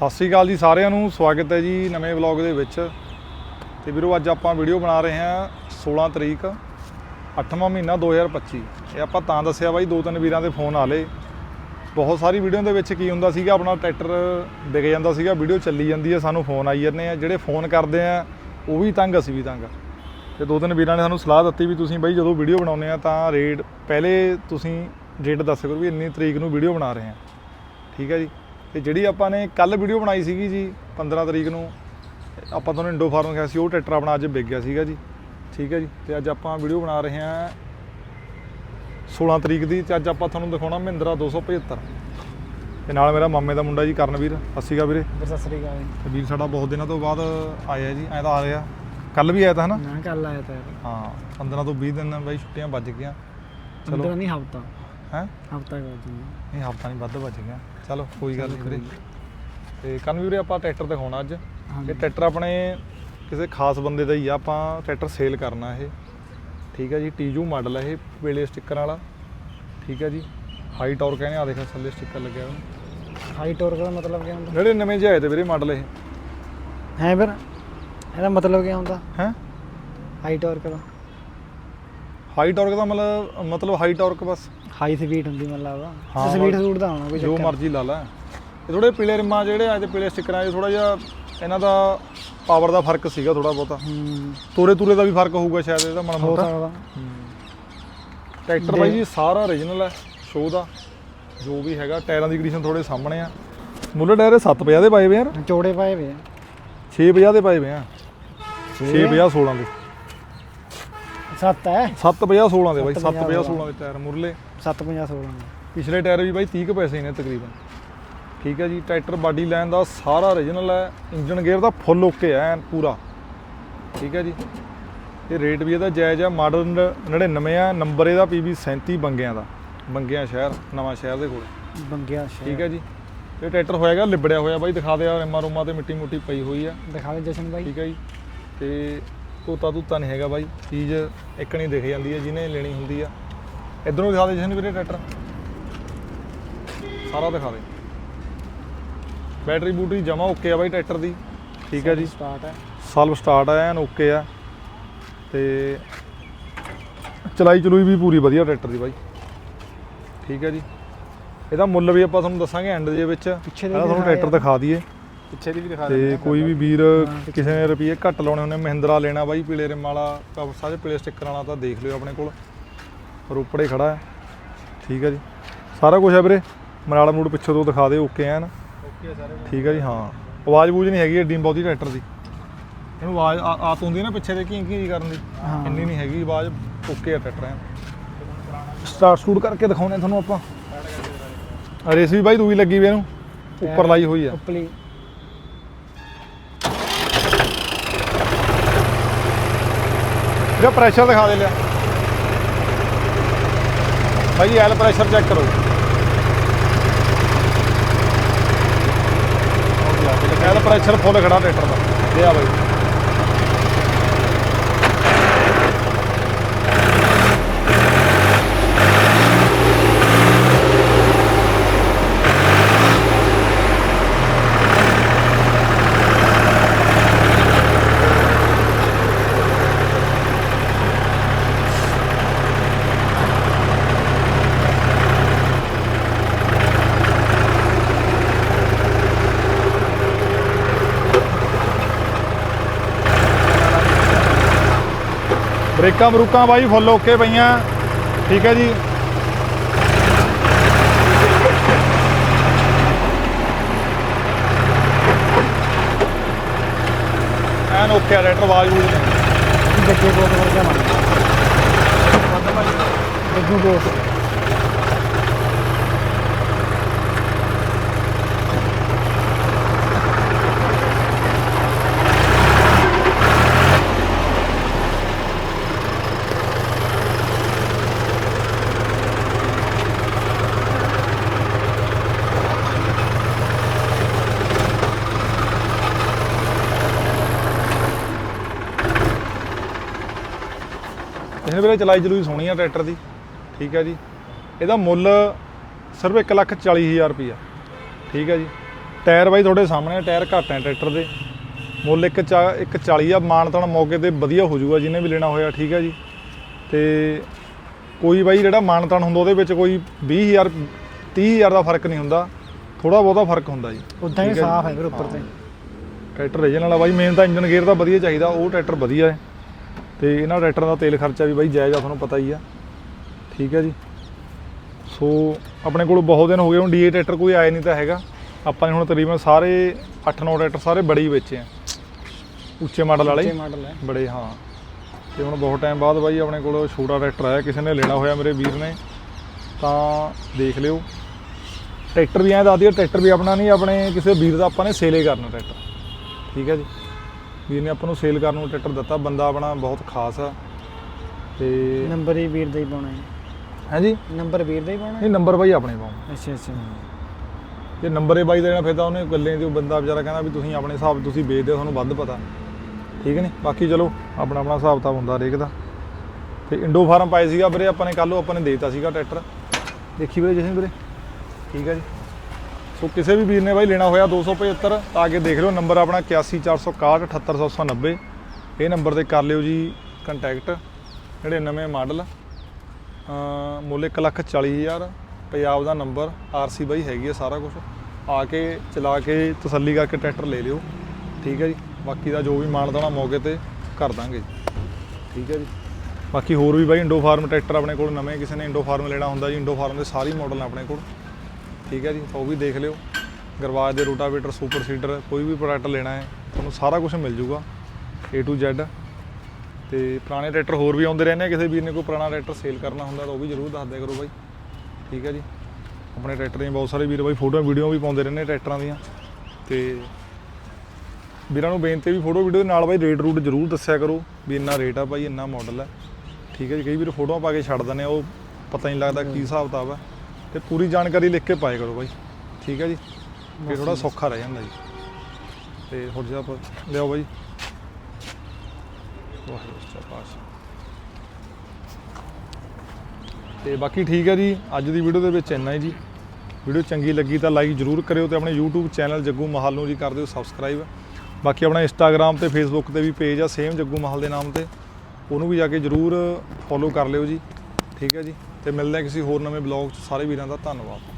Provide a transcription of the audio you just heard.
ਸਤਿ ਸ੍ਰੀ ਅਕਾਲ ਜੀ ਸਾਰਿਆਂ ਨੂੰ, ਸਵਾਗਤ ਹੈ ਜੀ ਨਵੇਂ ਵਲੌਗ ਦੇ ਵਿੱਚ। ਤੇ ਵੀਰੋ, ਅੱਜ ਆਪਾਂ ਵੀਡੀਓ ਬਣਾ ਰਹੇ ਹਾਂ 16 ਤਰੀਕ 8ਵਾਂ ਮਹੀਨਾ 2025 ਇਹ ਆਪਾਂ ਤਾਂ ਦੱਸਿਆ ਬਾਈ ਦੋ ਤਿੰਨ ਵੀਰਾਂ ਦੇ ਫੋਨ ਆਲੇ ਬਹੁਤ ਸਾਰੀ ਵੀਡੀਓ ਦੇ ਵਿੱਚ ਕੀ ਹੁੰਦਾ ਸੀਗਾ, ਆਪਣਾ ਟਰੈਕਟਰ ਵਿਕ ਜਾਂਦਾ ਸੀਗਾ, ਵੀਡੀਓ ਚੱਲੀ ਜਾਂਦੀ ਹੈ, ਸਾਨੂੰ ਫੋਨ ਆਈ ਜਾਂਦੇ ਆ। ਜਿਹੜੇ ਫੋਨ ਕਰਦੇ ਆ, ਉਹ ਵੀ ਤੰਗ, ਅਸੀਂ ਵੀ ਤੰਗ। ਤੇ ਦੋ ਤਿੰਨ ਵੀਰਾਂ ਨੇ ਸਾਨੂੰ ਸਲਾਹ ਦਿੱਤੀ ਵੀ ਤੁਸੀਂ ਬਾਈ, ਜਦੋਂ ਵੀਡੀਓ ਬਣਾਉਂਦੇ ਆ, ਤਾਂ ਰੇਟ ਪਹਿਲੇ ਤੁਸੀਂ ਡੇਟ ਦੱਸ ਕਰੋ ਵੀ ਇੰਨੀ ਤਰੀਕ ਨੂੰ ਵੀਡੀਓ ਬਣਾ ਰਹੇ ਆ। ਠੀਕ ਹੈ ਜੀ? ਤੇ ਜਿਹੜੀ ਆਪਾਂ ਨੇ ਕੱਲ ਵੀਡੀਓ ਬਣਾਈ ਸੀਗੀ ਜੀ 15 ਤਰੀਕ ਨੂੰ ਆਪਾਂ ਤੁਹਾਨੂੰ ਇੰਡੋ ਫਾਰਮ ਕਿਹਾ ਸੀ ਉਹ ਟਰੈਕਟਰ ਆਪਣਾ ਅੱਜ ਵਿਕ ਗਿਆ ਸੀਗਾ ਜੀ। ਠੀਕ ਹੈ ਜੀ ਤੇ ਅੱਜ ਆਪਾਂ ਵੀਡੀਓ ਬਣਾ ਰਹੇ ਹਾਂ 16 ਤਰੀਕ ਦੀ ਤੇ ਅੱਜ ਆਪਾਂ ਤੁਹਾਨੂੰ ਦਿਖਾਉਣਾ ਮਹਿੰਦਰਾ 275 ਤੇ ਨਾਲ ਮੇਰਾ ਮਾਮੇ ਦਾ ਮੁੰਡਾ ਜੀ ਕਰਨਵੀਰ। ਅਕਾਲ ਵੀਰੇ। ਸਤਿ ਸ੍ਰੀ ਅਕਾਲ ਤੇ ਵੀਰ ਸਾਡਾ ਬਹੁਤ ਦਿਨਾਂ ਤੋਂ ਬਾਅਦ ਆਇਆ ਜੀ ਐਂ ਤਾਂ ਆ ਰਿਹਾ। ਕੱਲ ਵੀ ਆਇਆ ਤਾਂ ਹਨਾ ਨਾ? ਕੱਲ ਆਇਆ ਤਾਂ ਹਾਂ। 15 ਤੋਂ 20 ਦਿਨ ਬਾਈ ਛੁੱਟੀਆਂ ਵੱਜ ਗਈਆਂ। ਚਲੋ। ਚਲੋ ਨਹੀਂ ਹਫਤਾ। ਹੈ? ਹਫਤਾ ਕਰ ਦੂੰਗਾ ਨਹੀਂ ਹਫਤਾ ਨਹੀਂ ਵੱਧ ਵੱਜ ਗਿਆ। ਚਲੋ ਕੋਈ ਗੱਲ ਨਹੀਂ ਵੀਰੇ। ਤੇ ਕਰਨਵੀਰ ਵੀਰੇ ਆਪਾਂ ਟਰੈਕਟਰ ਦਿਖਾਉਣਾ ਅੱਜ। ਇਹ ਟਰੈਕਟਰ ਆਪਣੇ ਕਿਸੇ ਖਾਸ ਬੰਦੇ ਦਾ ਹੀ ਆ। ਆਪਾਂ ਟਰੈਕਟਰ ਸੇਲ ਕਰਨਾ ਇਹ। ਠੀਕ ਹੈ ਜੀ ਟੀਜੂ ਮਾਡਲ ਹੈ ਇਹ ਵੇਲੇ ਸਟicker ਵਾਲਾ। ਠੀਕ ਹੈ ਜੀ। ਹਾਈ ਟਾਰਕ ਕਹਿੰਦੇ ਆ ਦੇਖੋ ਥੱਲੇ ਸਟicker ਲੱਗਿਆ ਹੋਇਆ। ਹਾਈ ਟੋਰ ਦਾ ਮਤਲਬ ਕੀ ਹੁੰਦਾ? ਜਿਹੜੇ ਨਵੇਂ ਜਿਹੇ ਆਏ ਤੇ ਵੀਰੇ ਮਾਡਲ ਇਹ। ਹੈ ਫਿਰ? ਇਹਦਾ ਮਤਲਬ ਕੀ ਹੁੰਦਾ? ਹੈ? ਹਾਈ ਟੋਰਕ ਦਾ। ਹਾਈ ਟਾਰਕ ਦਾ ਮਤਲਬ ਮਤਲਬ ਹਾਈ ਟਾਰਕ ਬਸ। ਹਾਈ ਸਪੀਡ ਹੁੰਦੀ ਮਤਲਬ ਹਾਂ, ਹਾਂ ਸਪੀਡ ਸੂਟ ਦਾ ਹੋਣਾ ਕੋਈ ਜੋ ਚੱਕਰ। ਮਰਜ਼ੀ ਲਾ ਲੈ। ਇਹ ਥੋੜੇ ਪੀਲੇ ਰਿਮਾਂ ਜਿਹੜੇ ਤੇ ਪੀਲੇ ਸਟickਰਾਂ 'ਚ ਥੋੜਾ ਜਿਹਾ ਇਹਨਾਂ ਦਾ ਪਾਵਰ ਦਾ ਫ਼ਰਕ ਸੀਗਾ ਥੋੜਾ ਬਹੁਤਾ। ਹੂੰ। ਤੋਰੇ ਤੂਰੇ ਦਾ ਵੀ ਫ਼ਰਕ ਹੋਊਗਾ ਸ਼ਾਇਦ ਇਹਦਾ ਮਾੜਾ ਹੋ ਮੋਟਾ ਸਕਦਾ ਟਰੈਕਟਰ ਬਾਈ ਜੀ ਸਾਰਾ origignal ਹੈ ਸ਼ੋਅ ਦਾ। ਜੋ ਵੀ ਹੈਗਾ ਟਾਇਰਾਂ ਦੀ ਕੰਡੀਸ਼ਨ ਥੋੜੇ ਸਾਹਮਣੇ ਆ। ਮੁੱਲ ਟਾਇਰ 750 ਦੇ ਪਾਏ ਵੇ ਯਾਰ ਚੌੜੇ ਪਾਏ ਵੇ 650 ਦੇ ਪਾਏ ਵੇ ਆ। 650 16 ਦੇ। ਸੱਤ ਹੈ। 750 16 ਦੇ ਬਾਈ 750 750 16 ਦੇ ਟਾਇਰ ਮੁਰਲੇ। 750 16 ਪਿਛਲੇ ਟਾਇਰ ਵੀ ਬਾਈ 30 ਕੁ ਪੈਸੇ ਨੇ ਤਕਰੀਬਨ। ਠੀਕ ਹੈ ਜੀ ਟਰੈਕਟਰ ਬਾਡੀ ਲਾਈਨ ਦਾ ਸਾਰਾ origignal ਹੈ ਇੰਜਨ ਗੇਅਰ ਦਾ ਫੁੱਲ ਓਕੇ ਹੈ ਐਨ ਪੂਰਾ। ਠੀਕ ਹੈ ਜੀ ਇਹ ਰੇਟ ਵੀ ਇਹਦਾ ਜਾਇਜ਼ ਆ ਮਾਡਲ 99 ਆ ਨੰਬਰ ਇਹਦਾ PB 37 ਬੰਗਿਆਂ ਦਾ। ਬੰਗਿਆਂ ਸ਼ਹਿਰ ਨਵਾਂ ਸ਼ਹਿਰ ਦੇ ਕੋਲ। ਬੰਗਿਆ ਠੀਕ ਹੈ ਜੀ ਇਹ ਟਰੈਕਟਰ ਹੋਏਗਾ ਲਿਬੜਿਆ ਹੋਇਆ ਬਾਈ ਦਿਖਾ ਦੇ ਆ ਰਿਮਾ ਰੁਮਾ ਤੇ ਮਿੱਟੀ ਮੁੱਟੀ ਪਈ ਹੋਈ ਆ। ਦਿਖਾ ਦੇ ਜਸ਼ਨ ਭਾਈ ਠੀਕ ਹੈ ਜੀ ਤੇ ਤੋਤਾ ਤੂਤਾ ਨਹੀਂ ਹੈਗਾ ਬਾਈ ਚੀਜ਼ ਇੱਕ ਨਹੀਂ ਦਿਖ ਜਾਂਦੀ ਹੈ ਜਿਹਨੇ ਲੈਣੀ ਹੁੰਦੀ ਆ। ਇਧਰੋਂ ਦਿਖਾ ਦੇ ਜਸ਼ਨ ਵੀਰੇ ਟਰੈਕਟਰ। ਸਾਰਾ ਦਿਖਾ ਦੇ। ਬੈਟਰੀ ਬੂਟਰੀ ਜਮਾ ਓਕੇ ਆ ਬਾਈ ਟਰੈਕਟਰ ਦੀ। ਠੀਕ ਹੈ ਜੀ। ਸਟਾਰਟ ਹੈ। ਸਲਵ ਸਟਾਰਟ ਆ ਐਨ ਓਕੇ ਆ। ਤੇ ਚਲਾਈ ਚਲੂਈ ਵੀ ਪੂਰੀ ਵਧੀਆ ਟਰੈਕਟਰ ਦੀ ਬਾਈ। ਠੀਕ ਹੈ ਜੀ। ਇਹਦਾ ਮੁੱਲ ਵੀ ਆਪਾਂ ਤੁਹਾਨੂੰ ਦੱਸਾਂਗੇ ਐਂਡ ਦੇ ਵਿੱਚ। ਪਹਿਲਾਂ ਤੁਹਾਨੂੰ ਟਰੈਕਟਰ ਦਿਖਾ ਦਈਏ। ਪਿੱਛੇ ਦੀ ਵੀ ਦਿਖਾ ਤੇ ਕੋਈ ਵੀ ਵੀਰ। ਕਿਸੇ ਨੇ ਰੁਪਏ ਘੱਟ ਲਾਉਣੇ ਹੁੰਦੇ ਮਹਿੰਦਰਾ ਲੈਣਾ ਬਾਈ ਪੀਲੇ ਰਿਮ ਵਾਲਾ ਕਵਰ ਸਾਰੇ ਪੀਲੇ ਸਟicker ਵਾਲਾ ਤਾਂ ਦੇਖ ਲਿਓ ਆਪਣੇ ਕੋਲ। ਰੋਪੜੇ ਖੜਾ ਹੈ। ਠੀਕ ਹੈ ਜੀ। ਸਾਰਾ ਕੁਝ ਹੈ ਵੀਰੇ। ਮਨਾਲਾ ਮੂਡ ਪਿੱਛੇ ਤੋਂ ਦਿਖਾ ਦੇ ਓਕੇ ਐਨ। ਓਕੇ ਸਾਰੇ ਠੀਕ ਹੈ ਜੀ ਹਾਂ। ਆਵਾਜ਼ ਬੂਝ ਨਹੀਂ ਹੈਗੀ ਏਡੀ ਬਹੁਤੀ ਟਰੈਕਟਰ ਦੀ। ਇਹਨੂੰ ਆਵਾਜ਼ ਆ- ਆਤ ਹੁੰਦੀ ਨਾ ਪਿੱਛੇ ਦੇ ਕੀ ਕੀ ਕਰਨ ਦੀ। ਇੰਨੀ ਨਹੀਂ ਹੈਗੀ ਆਵਾਜ਼ ਓਕੇ ਆ ਟਰੈਕਟਰ ਐਨ। ਸਟਾਰਟ ਸਟੂਡ ਕਰਕੇ ਦਿਖਾਉਣੇ ਤੁਹਾਨੂੰ ਆਪਾਂ। ਰੇਸ ਵੀ ਬਾਈ ਦੂਈ ਲੱਗੀ ਵੀ ਇਹਨੂੰ। ਉੱਪਰ ਲਾਈ ਹੋਈ ਆ ਉੱਪਲੀ ਇਹਦਾ ਪ੍ਰੈਸ਼ਰ ਦਿਖਾ ਦੇ ਲਿਆ। ਭਾਈ ਐਲ ਪ੍ਰੈਸ਼ਰ ਚੈੱਕ ਕਰੋ। ਐਲ ਪ੍ਰੈਸ਼ਰ ਫੁੱਲ ਖੜਾ ਟਰੈਕਟਰ ਦਾ। ਦੇ ਬਾਈ। ਬ੍ਰੇਕਾਂ ਬਰੂਕਾਂ ਬਾਈ ਫੁੱਲ ਓਕੇ ਪਈਆਂ। ਠੀਕ ਹੈ ਜੀ। ਐਨ ਓਕੇ ਆ ਰੈਟਰ ਆਵਾਜ਼ ਬੂਝ ਨਹੀਂ ਗੱਗੇ ਬਹੁਤ ਵਰਗਾ ਮਾਰ ਗੱਗੂ ਬਹੁਤ ਇਹਨੇ ਵੀਰੇ ਚਲਾਈ ਚਲੂਈ ਸੋਹਣੀ ਆ ਟਰੈਕਟਰ ਦੀ। ਠੀਕ ਹੈ ਜੀ। ਇਹਦਾ ਮੁੱਲ ਸਿਰਫ 1 ਲੱਖ 40 ਹਜ਼ਾਰ ਰੁਪਈਆ। ਠੀਕ ਹੈ ਜੀ। ਟਾਇਰ ਬਾਈ ਤੁਹਾਡੇ ਸਾਹਮਣੇ ਆ, ਟਾਇਰ ਘੱਟ ਹੈ ਟਰੈਕਟਰ ਦੇ। ਮੁੱਲ ਇੱਕ ਚਾ- ਇੱਕ 40 ਆ ਮਾਨਤਨ ਮੌਕੇ ਤੇ ਵਧੀਆ ਹੋ ਜਾਊਗਾ ਜਿਹਨੇ ਵੀ ਲੈਣਾ ਹੋਇਆ ਠੀਕ ਹੈ ਜੀ। ਤੇ ਕੋਈ ਬਾਈ ਜਿਹੜਾ ਮਾਨਤਨ ਹੁੰਦਾ ਉਹਦੇ ਵਿੱਚ ਕੋਈ 20000 30000 ਦਾ ਫ਼ਰਕ ਨਹੀਂ ਹੁੰਦਾ। ਥੋੜਾ ਬਹੁਤਾ ਫ਼ਰਕ ਹੁੰਦਾ ਜੀ। ਉਦਾਂ ਹੀ ਸਾਫ਼। ਹੈ ਵੀਰ ਉੱਪਰ ਤੇ। ਟਰੈਕਟਰ ਰੀਜਨ ਵਾਲਾ ਬਾਈ ਮੇਨ ਤਾਂ ਇੰਜਨ ਗੇਅਰ ਦਾ ਵਧੀਆ ਚਾਹੀਦਾ ਉਹ ਟਰੈਕਟਰ ਵਧੀਆ ਹੈ। ਤੇ ਇਹਨਾਂ ਟਰੈਕਟਰਾਂ ਦਾ ਤੇਲ ਖਰਚਾ ਵੀ ਬਾਈ ਜਾਇਜ਼ ਆ ਤੁਹਾਨੂੰ ਪਤਾ ਹੀ ਆ। ਠੀਕ ਹੈ ਜੀ? ਸੋ ਆਪਣੇ ਕੋਲ ਬਹੁਤ ਦਿਨ ਹੋ ਗਏ ਹੁਣ ਡੀਏ ਟਰੈਕਟਰ ਕੋਈ ਆਇਆ ਨਹੀਂ ਤਾਂ ਹੈਗਾ। ਆਪਾਂ ਨੇ ਹੁਣ ਤਕਰੀਬਨ ਸਾਰੇ 8-9 ਟਰੈਕਟਰ ਸਾਰੇ ਬੜੇ ਹੀ ਵੇਚੇ ਆ। ਉੱਚੇ ਮਾਡਲ ਵਾਲੇ। ਉੱਚੇ। ਮਾਡਲ ਹੈ। ਬੜੇ ਹਾਂ। ਤੇ ਹੁਣ ਬਹੁਤ ਟਾਈਮ ਬਾਅਦ ਬਾਈ ਆਪਣੇ ਕੋਲ ਛੋਟਾ ਟਰੈਕਟਰ ਆਇਆ ਕਿਸੇ ਨੇ ਲੈਣਾ ਹੋਇਆ ਮੇਰੇ ਵੀਰ ਨੇ ਤਾਂ ਦੇਖ ਲਿਓ। ਟਰੈਕਟਰ ਵੀ ਐਂ ਦੱਸ ਦਿਓ ਟਰੈਕਟਰ ਵੀ ਆਪਣਾ ਨਹੀਂ ਆਪਣੇ ਕਿਸੇ ਵੀਰ ਦਾ ਆਪਾਂ ਨੇ ਸੇਲ ਕਰਨਾ ਟਰੈਕਟਰ। ਠੀਕ ਹੈ ਜੀ? ਵੀਰ ਨੇ ਆਪਾਂ ਨੂੰ ਸੇਲ ਕਰਨ ਨੂੰ ਟਰੈਕਟਰ ਦਿੱਤਾ ਬੰਦਾ ਆਪਣਾ ਬਹੁਤ ਖਾਸ ਆ। ਤੇ ਨੰਬਰ ਹੀ ਵੀਰ ਦਾ ਹੀ ਪਾਉਣਾ ਹੈ। ਹਾਂਜੀ? ਨੰਬਰ ਵੀਰ ਦਾ ਹੀ ਪਾਉਣਾ ਹੈ? ਇਹ ਨੰਬਰ ਬਾਈ ਆਪਣੇ ਪਾਉਂ ਅੱਛਾ ਅੱਛਾ। ਜੇ ਨੰਬਰ ਹੀ ਬਾਈ ਦੇਣਾ ਫਿਰ ਤਾਂ ਉਹਨੇ ਗੱਲੇ ਦੀ ਉਹ ਬੰਦਾ ਵਿਚਾਰਾ ਕਹਿੰਦਾ ਵੀ ਤੁਸੀਂ ਆਪਣੇ ਹਿਸਾਬ ਤੁਸੀਂ ਵੇਚਦੇ ਹੋ ਤੁਹਾਨੂੰ ਵੱਧ ਪਤਾ। ਠੀਕ ਨਹੀਂ ਬਾਕੀ ਚਲੋ ਆਪਣਾ ਆਪਣਾ ਹਿਸਾਬ ਤਾਂ ਹੁੰਦਾ ਹਰੇਕ ਦਾ। ਤੇ ਇੰਡੋ ਫਾਰਮ ਪਾਏ ਸੀਗਾ ਵੀਰੇ ਆਪਾਂ ਨੇ ਕੱਲ ਨੂੰ ਆਪਾਂ ਨੇ ਦੇਤਾ ਸੀਗਾ ਟਰੈਕਟਰ। ਦੇਖੀ ਵੀਰੇ ਜਸ਼ਨ ਵੀਰੇ? ਠੀਕ ਹੈ ਜੀ। ਸੋ ਕਿਸੇ ਵੀ ਵੀਰ ਨੇ ਬਾਈ ਲੈਣਾ ਹੋਇਆ 275 ਤਾਂ ਅੱਗੇ ਦੇਖ ਲਿਓ ਨੰਬਰ ਆਪਣਾ 814661 78790 ਇਹ ਨੰਬਰ ਤੇ ਕਰ ਲਿਓ ਜੀ ਕੰਟੈਕਟ 99 ਮਾਡਲ ਮੁੱਲ 140000 ਪੰਜਾਬ ਦਾ ਨੰਬਰ ਆਰਸੀ ਬਾਈ ਹੈਗੀ ਆ ਸਾਰਾ ਕੁਝ ਆ ਕੇ, ਚਲਾ ਕੇ, ਤਸੱਲੀ ਕਰਕੇ ਟਰੈਕਟਰ ਲੈ ਲਿਓ। ਠੀਕ ਹੈ ਜੀ? ਬਾਕੀ ਦਾ ਜੋ ਵੀ ਮਾਨਦਾਨਾ ਮੌਕੇ ਤੇ ਕਰ ਦਾਂਗੇ। ਜੀ ਠੀਕ ਹੈ ਜੀ? ਬਾਕੀ ਹੋਰ ਵੀ ਬਾਈ ਇੰਡੋ ਫਾਰਮ ਟਰੈਕਟਰ ਆਪਣੇ ਕੋਲ, ਨਵੇਂ ਕਿਸੇ ਨੇ ਇੰਡੋ ਫਾਰਮ ਲੈਣਾ ਹੁੰਦਾ ਜੀ ਇੰਡੋ ਫਾਰਮ ਦੇ ਸਾਰੇ ਮਾਡਲ ਨੇ ਆਪਣੇ ਕੋਲ। ਠੀਕ ਹੈ ਜੀ ਤਾਂ ਉਹ ਵੀ ਦੇਖ ਲਿਓ। ਗਰਵਾਜ ਦੇ ਰੋਟਾਵੇਟਰ, ਸੁਪਰ ਸੀਡਰ, ਕੋਈ ਵੀ ਪ੍ਰੋਡਕਟ ਲੈਣਾ ਹੈ, ਤੁਹਾਨੂੰ ਸਾਰਾ ਕੁਝ ਮਿਲ ਜੂਗਾ, A to Z ਤੇ ਪੁਰਾਣੇ ਟਰੈਕਟਰ ਹੋਰ ਵੀ ਆਉਂਦੇ ਰਹਿੰਦੇ ਆ, ਕਿਸੇ ਵੀਰ ਨੇ ਕੋਈ ਪੁਰਾਣਾ ਟਰੈਕਟਰ ਸੇਲ ਕਰਨਾ ਹੁੰਦਾ ਤਾਂ ਉਹ ਵੀ ਜ਼ਰੂਰ ਦੱਸ ਦਿਆ ਕਰੋ ਬਾਈ। ਠੀਕ ਹੈ ਜੀ। ਆਪਣੇ ਟਰੈਕਟਰ ਦੀਆਂ ਬਹੁਤ ਸਾਰੇ ਵੀਰ ਬਾਈ ਫੋਟੋਆਂ, ਵੀਡੀਓ ਵੀ ਪਾਉਂਦੇ ਰਹਿੰਦੇ ਟਰੈਕਟਰਾਂ ਦੀਆਂ। ਤੇ ਵੀਰਾਂ ਨੂੰ ਬੇਨਤੀ ਵੀ ਫੋਟੋ, ਵੀਡੀਓ ਦੇ ਨਾਲ ਬਾਈ ਰੇਟ ਰੂਟ ਜ਼ਰੂਰ ਦੱਸਿਆ ਕਰੋ ਵੀ ਇੰਨਾ ਰੇਟ ਆ ਬਾਈ, ਇੰਨਾ ਮਾਡਲ ਹੈ ਠੀਕ ਹੈ ਜੀ, ਕਈ ਵੀਰ ਫੋਟੋਆਂ ਪਾ ਕੇ ਛੱਡ ਦਿੰਦੇ ਆ, ਉਹ ਪਤਾ ਨਹੀਂ ਲੱਗਦਾ ਕੀ ਹਿਸਾਬ ਕਿਤਾਬ ਹੈ ਤੇ ਪੂਰੀ ਜਾਣਕਾਰੀ ਲਿਖ ਕੇ ਪਾਏ ਕਰੋ ਬਾਈ। ਠੀਕ ਹੈ ਜੀ? ਫਿਰ ਥੋੜਾ ਸੌਖਾ ਰਹਿ ਜਾਂਦਾ ਜੀ। ਤੇ ਹੋਰ ਜਿਹਾ ਆਪਾਂ ਲਿਆਓ ਬਾਈ। ਵਾਹਿਗੁਰੂ ਪਾਤਸ਼ਾਹ ਤੇ ਬਾਕੀ ਠੀਕ ਹੈ ਜੀ ਅੱਜ ਦੀ ਵੀਡੀਓ ਦੇ ਵਿੱਚ ਇੰਨਾ ਹੀ ਜੀ। ਵੀਡੀਓ ਚੰਗੀ ਲੱਗੀ ਤਾਂ ਲਾਈਕ ਜਰੂਰ ਕਰਿਓ ਤੇ ਆਪਣੇ YouTube ਚੈਨਲ ਜੱਗੂ ਮਹਾਲ ਨੂੰ ਜੀ ਕਰ ਦਿਓ ਸਬਸਕ੍ਰਾਈਬ ਬਾਕੀ ਆਪਣਾ Instagram ਤੇ Facebook ਤੇ ਵੀ ਪੇਜ ਆ ਸੇਮ ਜੱਗੂ ਮਹਾਲ ਦੇ ਨਾਮ ਤੇ। ਉਹਨੂੰ ਵੀ ਜਾ ਕੇ ਜਰੂਰ ਫੋਲੋ ਕਰ ਲਿਓ ਜੀ। ਠੀਕ ਹੈ ਜੀ? ਤੇ ਮਿਲਦੇ ਹਾਂ ਕਿਸੇ ਹੋਰ ਨਵੇਂ ਬਲੌਗ 'ਚ। ਸਾਰੇ ਵੀਰਾਂ ਦਾ ਧੰਨਵਾਦ।